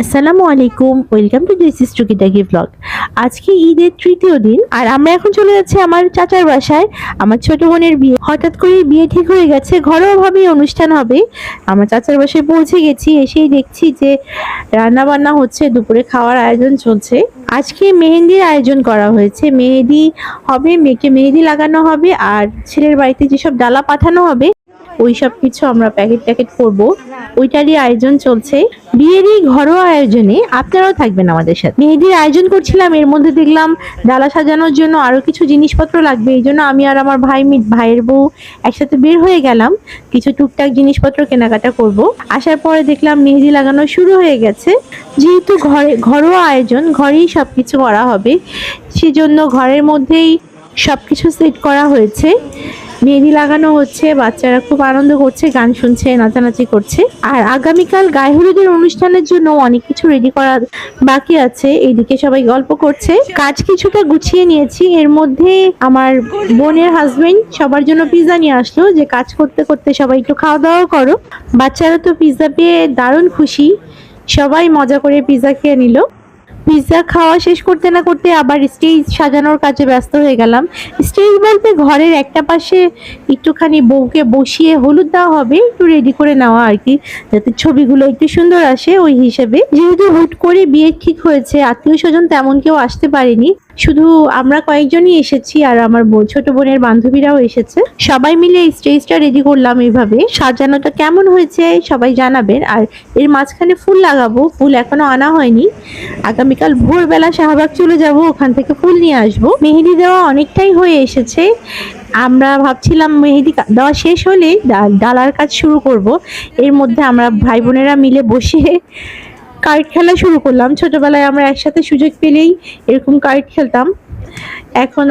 আসসালামু আলাইকুম, welcome to this is টুকিটাকি ব্লগ। আজকে ঈদের তৃতীয় দিন, আর আমরা এখন চলে যাচ্ছি আমার চাচার বাসায়, আমার ছোট বোনের বিয়ে। হঠাৎ করে বিয়ে ঠিক হয়ে গেছে ঘরোয়াভাবে অনুষ্ঠান হবে। আমার চাচার বাসায় পৌঁছে গেছি, এসেই দেখছি যে রান্না বান্না হচ্ছে, দুপুরে খাওয়ার আয়োজন চলছে। আজকে মেহেন্দির আয়োজন করা হয়েছে। মেহেদি হবে, মেয়েকে মেহেদি লাগানো হবে, আর ছেলের বাড়িতে যেসব ডালা পাঠানো হবে ওই সব কিছু আমরা প্যাকেট প্যাকেট করব। ওইটারই আয়োজন চলছে। বিয়েরই ঘরোয়া আয়োজনে আপনারাও থাকবেন আমাদের সাথে। মেহেদির আয়োজন করছিলাম, এর মধ্যে দেখলাম ডালা সাজানোর জন্য আরও কিছু জিনিসপত্র লাগবে। এই জন্য আমি আর আমার ভাই ভাইয়ের বউ একসাথে বের হয়ে গেলাম। কিছু টুকটাক জিনিসপত্র কেনাকাটা করব। আসার পরে দেখলাম মেহেদি লাগানো শুরু হয়ে গেছে। যেহেতু ঘরে ঘরোয়া আয়োজন, ঘরেই সব কিছু করা হবে। সেজন্য ঘরের মধ্যেই সব কিছু সেট করা হয়েছে। মেহেদি লাগানো হচ্ছে, বাচ্চারা খুব আনন্দ করছে, গান শুনছে, নাচানাচি করছে। আর আগামীকাল গায়ে হলুদের অনুষ্ঠানের জন্য অনেক কিছু রেডি করা বাকি আছে। এইদিকে সবাই গল্প করছে। কাজ কিছুটা গুছিয়ে নিয়েছি। এর মধ্যে আমার বোনের হাজবেন্ড সবার জন্য পিৎজা নিয়ে আসলো। যে কাজ করতে করতে সবাই একটু খাওয়া দাওয়া করো। বাচ্চারা তো পিৎজা পেয়ে দারুণ খুশি। সবাই মজা করে পিৎজা খেয়ে নিল। পিৎজা খাওয়া শেষ করতে না করতে আবার স্টেজ সাজানোর কাজে ব্যস্ত হয়ে গেলাম। স্টেজ বলতে ঘরের একটা পাশে একটুখানি বউকে বসিয়ে হলুদ দেওয়া হবে, একটু রেডি করে নেওয়া আর কি, যাতে ছবিগুলো একটু সুন্দর আসে ওই হিসেবে। যেহেতু হুট করে বিয়ে ঠিক হয়েছে, আত্মীয় স্বজন তেমন কেউ আসতে পারেনি। শুধু আমরা কয়েকজনই এসেছি আর আমার ছোট বোনের বান্ধবীরাও এসেছে। সবাই মিলে এই স্টেজটা রেডি করলাম এইভাবে। সাজানোটা কেমন হয়েছে সবাই জানাবেন। আর এর মাঝখানে ফুল লাগাবো। ফুল এখনও আনা হয়নি। আগামীকাল ভোরবেলা শাহবাগ চলে যাব। ওখান থেকে ফুল নিয়ে আসব। মেহেদি দেওয়া অনেকটাই হয়ে এসেছে। আমরা ভাবছিলাম মেহেদি দেওয়া শেষ হলে ডালার কাজ শুরু করব। এর মধ্যে আমরা ভাই বোনেরা মিলে বসে কার্ড খেলা শুরু করলাম। ছোটবেলায় আমরা একসাথে সুযোগ পেলেই এরকম কার্ড খেলতাম। এখন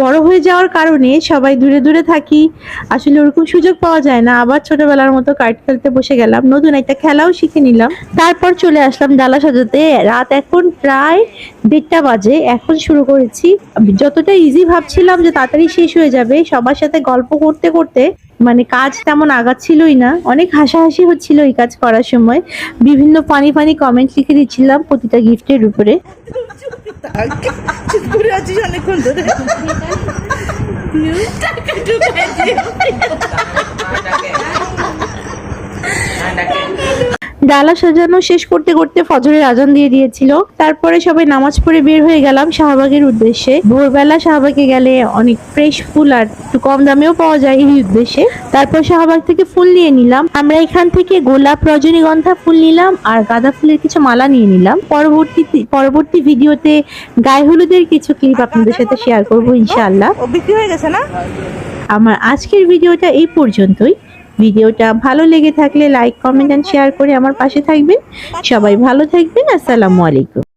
বড় হয়ে যাওয়ার কারণে সবাই দূরে দূরে থাকি। আসলে ওরকম সুযোগ পাওয়া যায় না। আবার ছোটবেলার মতো কার্ড খেলতে বসে গেলাম। নতুন একটা খেলাও শিখে নিলাম। তারপর চলে আসলাম ডালা সাজাতে। রাত এখন প্রায় দেড়টা বাজে। এখন শুরু করেছি। যতটা ইজি ভাবছিলাম যে তাড়াতাড়ি শেষ হয়ে যাবে, সবার সাথে গল্প করতে করতে মানে কাজ তেমন আগাচ্ছিলই না। অনেক হাসাহাসি হচ্ছিল এই কাজ করার সময়। বিভিন্ন ফানি ফানি কমেন্ট লিখে দিচ্ছিলাম প্রতিটা গিফটের উপরে। ধরে ডালা সাজানো শেষ করতে করতে ফজরের আজান দিয়ে দিয়েছিল। তারপরে সবাই নামাজ পড়ে বের হয়ে গেলাম শাহবাগের উদ্দেশ্যে। ভোরবেলা শাহবাগে গেলে অনেক ফ্রেশ ফুল আর একটু কম দামেও পাওয়া যায় এই উদ্দেশ্যে। তারপর শাহবাগ থেকে ফুল নিয়ে নিলাম। আমরা এখান থেকে গোলাপ রজনীগন্ধা ফুল নিলাম আর গাঁদা ফুলের কিছু মালা নিয়ে নিলাম। পরবর্তী পরবর্তী ভিডিওতে গায়ে হলুদের কিছু ক্লিপ আপনাদের সাথে শেয়ার করব ইনশাআল্লাহ। বিক্রি হয়ে গেছে না? আমার আজকের ভিডিওটা এই পর্যন্তই। ভিডিওটা ভালো লেগে থাকলে লাইক কমেন্ট এন্ড শেয়ার করে আমার পাশে থাকবেন। সবাই ভালো থাকবেন। আসসালামু আলাইকুম।